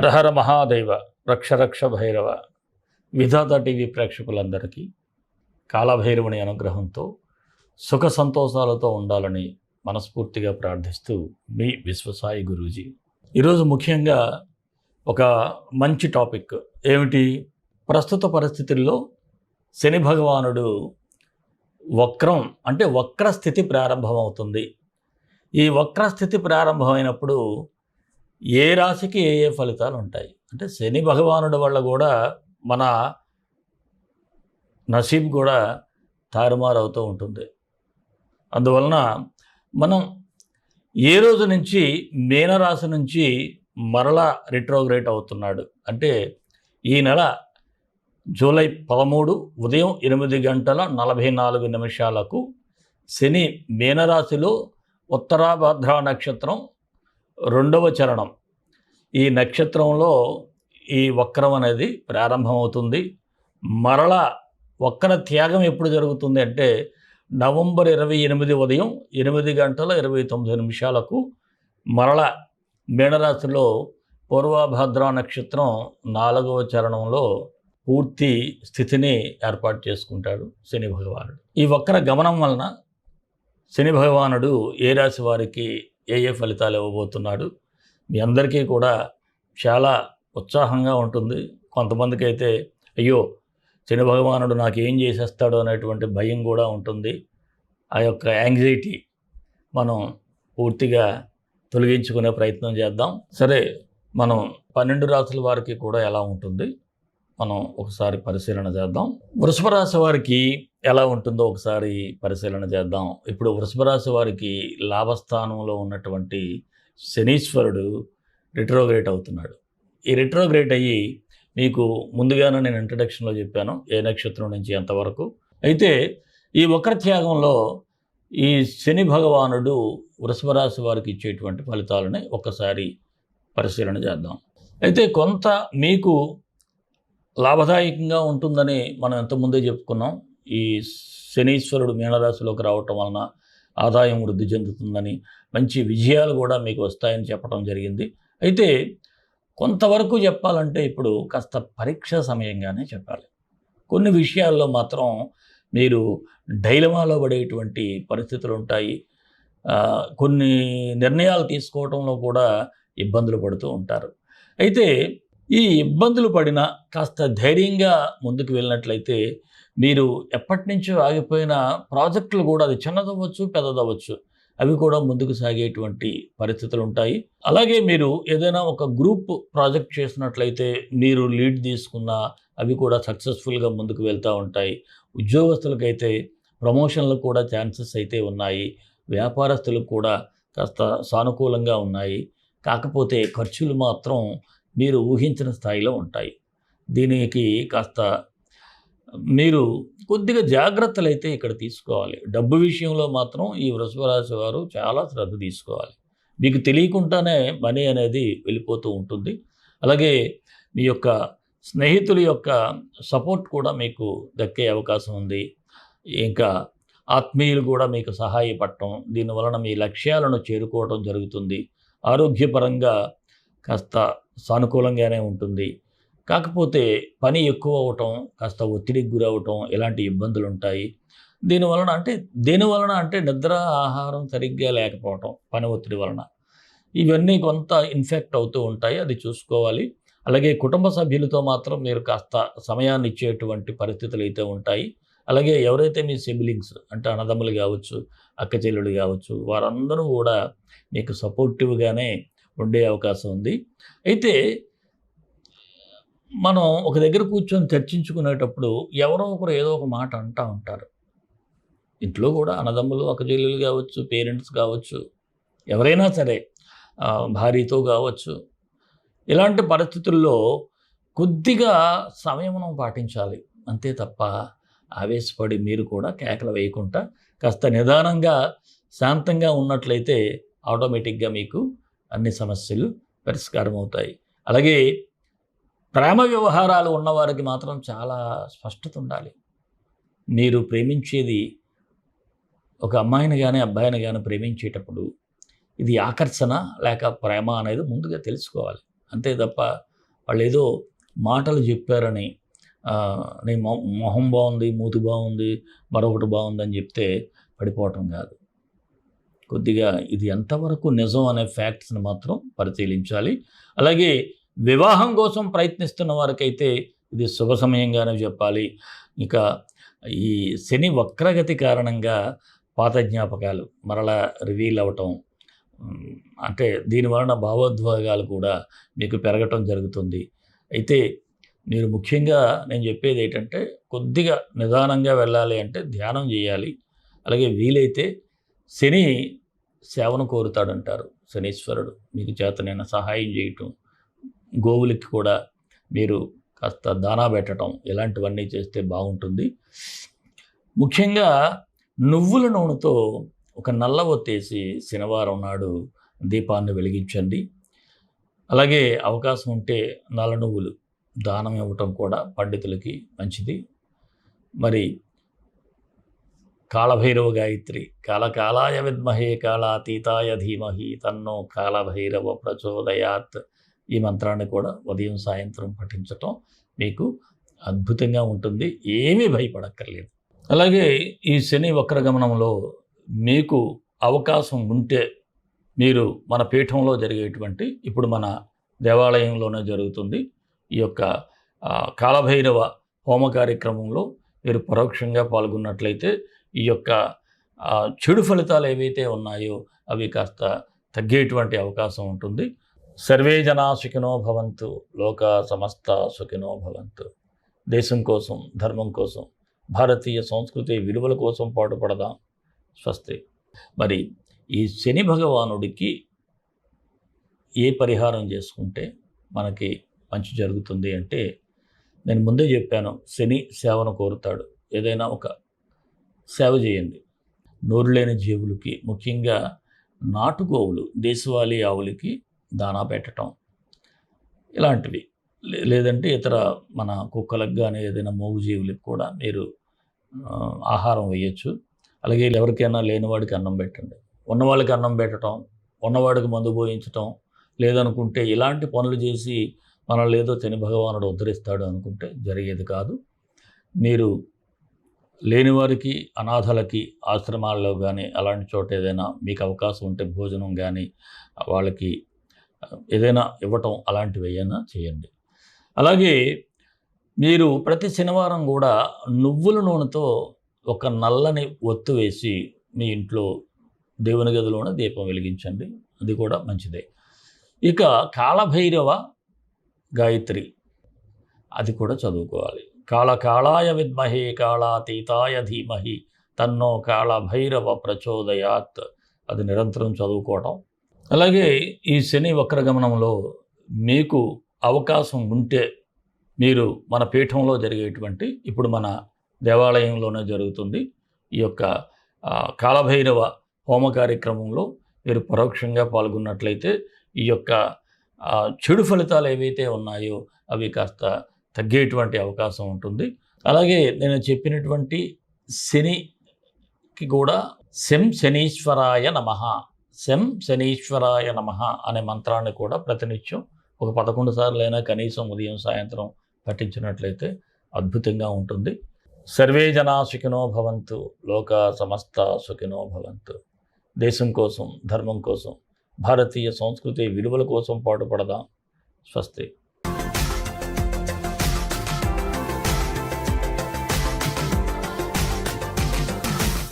హరహర మహాదేవ రక్షరక్ష భైరవ. విధాత TV ప్రేక్షకులందరికీ కాలభైరవుని అనుగ్రహంతో సుఖ సంతోషాలతో ఉండాలని మనస్ఫూర్తిగా ప్రార్థిస్తూ మీ విశ్వసాయి గురూజీ. ఈరోజు ముఖ్యంగా ఒక మంచి టాపిక్ ఏమిటి? ప్రస్తుత పరిస్థితుల్లో శని భగవానుడు వక్రం అంటే వక్రస్థితి ప్రారంభమవుతుంది. ఈ వక్రస్థితి ప్రారంభమైనప్పుడు ఏ రాశికి ఏ ఏ ఫలితాలు ఉంటాయి? అంటే శని భగవానుడి వల్ల కూడా మన నసీబ్ కూడా తారుమారు అవుతూ ఉంటుంది. అందువలన మనం ఏ రోజు నుంచి మీనరాశి నుంచి మరలా రిట్రోగ్రేట్ అవుతున్నాడు? అంటే ఈ నెల జూలై పదమూడు ఉదయం ఎనిమిది గంటల నలభై నాలుగు నిమిషాలకు శని మీనరాశిలో ఉత్తరాభద్ర నక్షత్రం రెండవ చరణం. ఈ నక్షత్రంలో ఈ వక్రం అనేది ప్రారంభమవుతుంది. మరల వక్ర త్యాగం ఎప్పుడు జరుగుతుంది అంటే నవంబర్ ఇరవై ఎనిమిది ఉదయం ఎనిమిది గంటల ఇరవై తొమ్మిది నిమిషాలకు మరల మీనరాశిలో పూర్వభద్ర నక్షత్రం నాలుగవ చరణంలో పూర్తి స్థితిని ఏర్పాటు చేసుకుంటాడు శని భగవానుడు. ఈ వక్ర గమనం వలన శని భగవానుడు ఏ రాశి వారికి ఏ ఏ ఫలితాలు ఇవ్వబోతున్నాడు? మీ అందరికీ కూడా చాలా ఉత్సాహంగా ఉంటుంది. కొంతమందికి అయితే అయ్యో శని భగవానుడు నాకు ఏం చేసేస్తాడు అనేటువంటి భయం కూడా ఉంటుంది. ఆ యొక్క యాంగ్జైటీ మనం పూర్తిగా తొలగించుకునే ప్రయత్నం చేద్దాం. సరే మనం పన్నెండు రాసుల వారికి కూడా ఎలా ఉంటుంది? మనం ఒకసారి పరిశీలన చేద్దాం. వృషభ రాశి వారికి ఎలా ఉంటుందో ఒకసారి పరిశీలన చేద్దాం. ఇప్పుడు వృషభ రాశి వారికి లాభస్థానంలో ఉన్నటువంటి శనీశ్వరుడు రిట్రోగ్రేట్ అవుతున్నాడు. ఈ రిట్రోగ్రేట్ అయ్యి మీకు ముందుగానే నేను ఇంట్రడక్షన్లో చెప్పాను ఏ నక్షత్రం నుంచి ఎంతవరకు. అయితే ఈ వక్రత్యాగంలో ఈ శని భగవానుడు వృషభ రాశి వారికి ఇచ్చేటువంటి ఫలితాలని ఒక్కసారి పరిశీలన చేద్దాం. అయితే కొంత మీకు లాభదాయకంగా ఉంటుందని మనం ఎంతముందే చెప్పుకున్నాం. ఈ శనీశ్వరుడు మీనరాశిలోకి రావటం వలన ఆదాయం వృద్ధి చెందుతుందని మంచి విజయాలు కూడా మీకు వస్తాయని చెప్పడం జరిగింది. అయితే కొంతవరకు చెప్పాలంటే ఇప్పుడు కాస్త పరీక్ష సమయంగానే చెప్పాలి. కొన్ని విషయాల్లో మాత్రం మీరు డైలమాలో పడేటువంటి పరిస్థితులు ఉంటాయి. కొన్ని నిర్ణయాలు తీసుకోవడంలో కూడా ఇబ్బందులు పడుతూ ఉంటారు. అయితే ఈ ఇబ్బందులు పడినా కాస్త ధైర్యంగా ముందుకు వెళ్ళినట్లయితే మీరు ఎప్పటి నుంచో ఆగిపోయిన ప్రాజెక్టులు కూడా అది చిన్నదవ్వచ్చు పెద్దదవ్వచ్చు. అవి కూడా ముందుకు సాగేటువంటి పరిస్థితులు ఉంటాయి. అలాగే మీరు ఏదైనా ఒక గ్రూప్ ప్రాజెక్ట్ చేసినట్లయితే మీరు లీడ్ తీసుకున్న అవి కూడా సక్సెస్ఫుల్గా ముందుకు వెళ్తూ ఉంటాయి. ఉద్యోగస్తులకైతే ప్రమోషన్లకు కూడా ఛాన్సెస్ అయితే ఉన్నాయి. వ్యాపారస్తులకు కూడా కాస్త సానుకూలంగా ఉన్నాయి. కాకపోతే ఖర్చులు మాత్రం మీరు ఊహించిన స్థాయిలో ఉంటాయి. దీనికి కాస్త మీరు కొద్దిగా జాగ్రత్తలు అయితే ఇక్కడ తీసుకోవాలి. డబ్బు విషయంలో మాత్రం ఈ వృషభ రాశి వారు చాలా శ్రద్ధ తీసుకోవాలి. మీకు తెలియకుండానే మనీ అనేది వెళ్ళిపోతూ ఉంటుంది. అలాగే మీ యొక్క స్నేహితుల యొక్క సపోర్ట్ కూడా మీకు దక్కే అవకాశం ఉంది. ఇంకా ఆత్మీయులు కూడా మీకు సహాయపడటం దీనివలన మీ లక్ష్యాలను చేరుకోవడం జరుగుతుంది. ఆరోగ్యపరంగా కాస్త సానుకూలంగానే ఉంటుంది. కాకపోతే పని ఎక్కువ అవటం కాస్త ఒత్తిడికి గురవటం ఇలాంటి ఇబ్బందులు ఉంటాయి. దీనివలన అంటే దేనివలన అంటే నిద్ర ఆహారం సరిగ్గా లేకపోవటం పని ఒత్తిడి వలన. ఇవన్నీ కొంత ఇన్ఫెక్ట్ అవుతూ ఉంటాయి అది చూసుకోవాలి. అలాగే కుటుంబ సభ్యులతో మాత్రం మీరు కాస్త సమయాన్ని ఇచ్చేటువంటి పరిస్థితులు అయితే ఉంటాయి. అలాగే ఎవరైతే మీ సిబ్లింగ్స్ అంటే అన్నదమ్ములు కావచ్చు అక్క చెల్లెలు కావచ్చు వారందరూ కూడా మీకు సపోర్టివ్గానే ఉండే అవకాశం ఉంది. అయితే మనం ఒక దగ్గర కూర్చొని చర్చించుకునేటప్పుడు ఎవరో ఒకరు ఏదో ఒక మాట అంటూ ఉంటారు. ఇంట్లో కూడా అన్నదమ్ములు అక్కచెల్లెలు కావచ్చు పేరెంట్స్ కావచ్చు ఎవరైనా సరే భార్యతో కావచ్చు ఇలాంటి పరిస్థితుల్లో కొద్దిగా సంయమనం పాటించాలి. అంతే తప్ప ఆవేశపడి మీరు కూడా కేకలు వేయకుండా కాస్త నిదానంగా శాంతంగా ఉన్నట్లయితే ఆటోమేటిక్గా మీకు అన్ని సమస్యలు పరిష్కారం అవుతాయి అలాగే ప్రేమ వ్యవహారాలు ఉన్నవారికి మాత్రం చాలా స్పష్టత ఉండాలి. మీరు ప్రేమించేది ఒక అమ్మాయిని కానీ అబ్బాయిని కానీ ప్రేమించేటప్పుడు ఇది ఆకర్షణ లేక ప్రేమ అనేది ముందుగా తెలుసుకోవాలి. అంతే తప్ప వాళ్ళు ఏదో మాటలు చెప్పారని నేను నీ మొ- మొహం బాగుంది మూతి బాగుంది మరొకటి బాగుంది అని చెప్తే పడిపోవటం కాదు. కొద్దిగా ఇది ఎంతవరకు నిజం అనే ఫ్యాక్ట్స్ని మాత్రం పరిశీలించాలి. అలాగే వివాహం కోసం ప్రయత్నిస్తున్న వారికైతే ఇది శుభ సమయంగానే చెప్పాలి. ఇక ఈ శని వక్రగతి కారణంగా పాత జ్ఞాపకాలు మరలా రివీల్ అవ్వటం అంటే దీని వలన భావోద్వేగాలు కూడా మీకు పెరగటం జరుగుతుంది. అయితే మీరు ముఖ్యంగా నేను చెప్పేది ఏంటంటే కొద్దిగా నిదానంగా వెళ్ళాలి అంటే ధ్యానం చేయాలి. అలాగే వీలైతే శని సేవను కోరుతాడంటారు శనీశ్వరుడు. మీకు చేతనైన సహాయం చేయటం గోవులకి కూడా మీరు కాస్త దానా పెట్టడం ఇలాంటివన్నీ చేస్తే బాగుంటుంది. ముఖ్యంగా నువ్వుల నూనెతో ఒక నల్ల ఒత్తేసి శనివారం నాడు దీపాన్ని వెలిగించండి. అలాగే అవకాశం ఉంటే నల్ల నువ్వులు దానం ఇవ్వటం కూడా పండితులకి మంచిది. మరి కాళభైరవ గాయత్రి కాలకాలాయ విద్మహే కాళాతీతాయ ధీమహి తన్నో కాలభైరవ ప్రచోదయాత్ ఈ మంత్రాన్ని కూడా ఉదయం సాయంత్రం పఠించటం మీకు అద్భుతంగా ఉంటుంది. ఏమీ భయపడక్కర్లేదు. అలాగే ఈ శని వక్రగమనంలో మీకు అవకాశం ఉంటే మీరు మన పీఠంలో జరిగేటువంటి ఇప్పుడు మన దేవాలయంలోనే జరుగుతుంది ఈ యొక్క కాలభైరవ హోమ కార్యక్రమంలో మీరు పరోక్షంగా పాల్గొన్నట్లయితే ఈ యొక్క చెడు ఫలితాలు ఏవైతే ఉన్నాయో అవి కాస్త తగ్గేటువంటి అవకాశం ఉంటుంది. సర్వే జనా సుఖినో భవంతు లోక సమస్త సుఖినో భవంతు. దేశం కోసం ధర్మం కోసం భారతీయ సంస్కృతి విలువల కోసం పాటుపడదాం. స్వస్తి. మరి ఈ శని భగవానుడికి ఏ పరిహారం చేసుకుంటే మనకి మంచి జరుగుతుంది అంటే నేను ముందే చెప్పాను శని సేవను కోరుతాడు. ఏదైనా ఒక సేవ చేయండి. నోరు లేని జీవులకి ముఖ్యంగా నాటుగోవులు దేశవాళీ ఆవులకి దానా పెట్టడం ఇలాంటివి. లే- లేదంటే ఇతర మన కుక్కలకు కానీ ఏదైనా మూగు జీవులకు కూడా మీరు ఆహారం వేయచ్చు. అలాగే ఎవరికైనా లేనివాడికి అన్నం పెట్టండి. ఉన్నవాళ్ళకి అన్నం పెట్టడం ఉన్నవాడికి మందు పోయించటం లేదనుకుంటే ఇలాంటి పనులు చేసి మనల్ని ఏదో శని భగవానుడు ఉద్ధరిస్తాడు అనుకుంటే జరిగేది కాదు. మీరు లేనివారికి అనాథలకి ఆశ్రమాల్లో కానీ అలాంటి చోట ఏదైనా మీకు అవకాశం ఉంటే భోజనం కానీ వాళ్ళకి ఏదైనా ఇవ్వటం అలాంటివి ఏదైనా చేయండి. అలాగే మీరు ప్రతి శనివారం కూడా నువ్వుల నూనెతో ఒక నల్లని ఒత్తు వేసి మీ ఇంట్లో దేవుని గదిలోనే దీపం వెలిగించండి. అది కూడా మంచిదే. ఇక కాళభైరవ గాయత్రి. అది కూడా చదువుకోవాలి. కాళకాళాయ విద్మహి విద్మహే కాళాతీతాయ ధీమహి. తన్నో కాళభైరవ ప్రచోదయాత్. అది నిరంతరం చదువుకోవటం. అలాగే ఈ శని వక్రగమనంలో మీకు అవకాశం ఉంటే మీరు మన పీఠంలో జరిగేటువంటి ఇప్పుడు మన దేవాలయంలోనే జరుగుతుంది ఈ యొక్క కాలభైరవ హోమ కార్యక్రమంలో మీరు పరోక్షంగా పాల్గొన్నట్లయితే ఈ యొక్క చెడు ఫలితాలు ఏవైతే ఉన్నాయో అవి కాస్త తగ్గేటువంటి అవకాశం ఉంటుంది. అలాగే నేను చెప్పినటువంటి శనికి కూడా శం శనీశ్వరాయ నమ. శం శనీశ్వరాయ నమ అనే మంత్రాన్ని కూడా ప్రతినిత్యం ఒక పదకొండు సార్లు అయినా కనీసం ఉదయం సాయంత్రం పఠించినట్లయితే అద్భుతంగా ఉంటుంది. సర్వే జనా సుఖినో భవంతు లోక సమస్త సుఖినో భవంతు. దేశం కోసం ధర్మం కోసం భారతీయ సంస్కృతి విలువల కోసం పాటుపడదాం. స్వస్తి.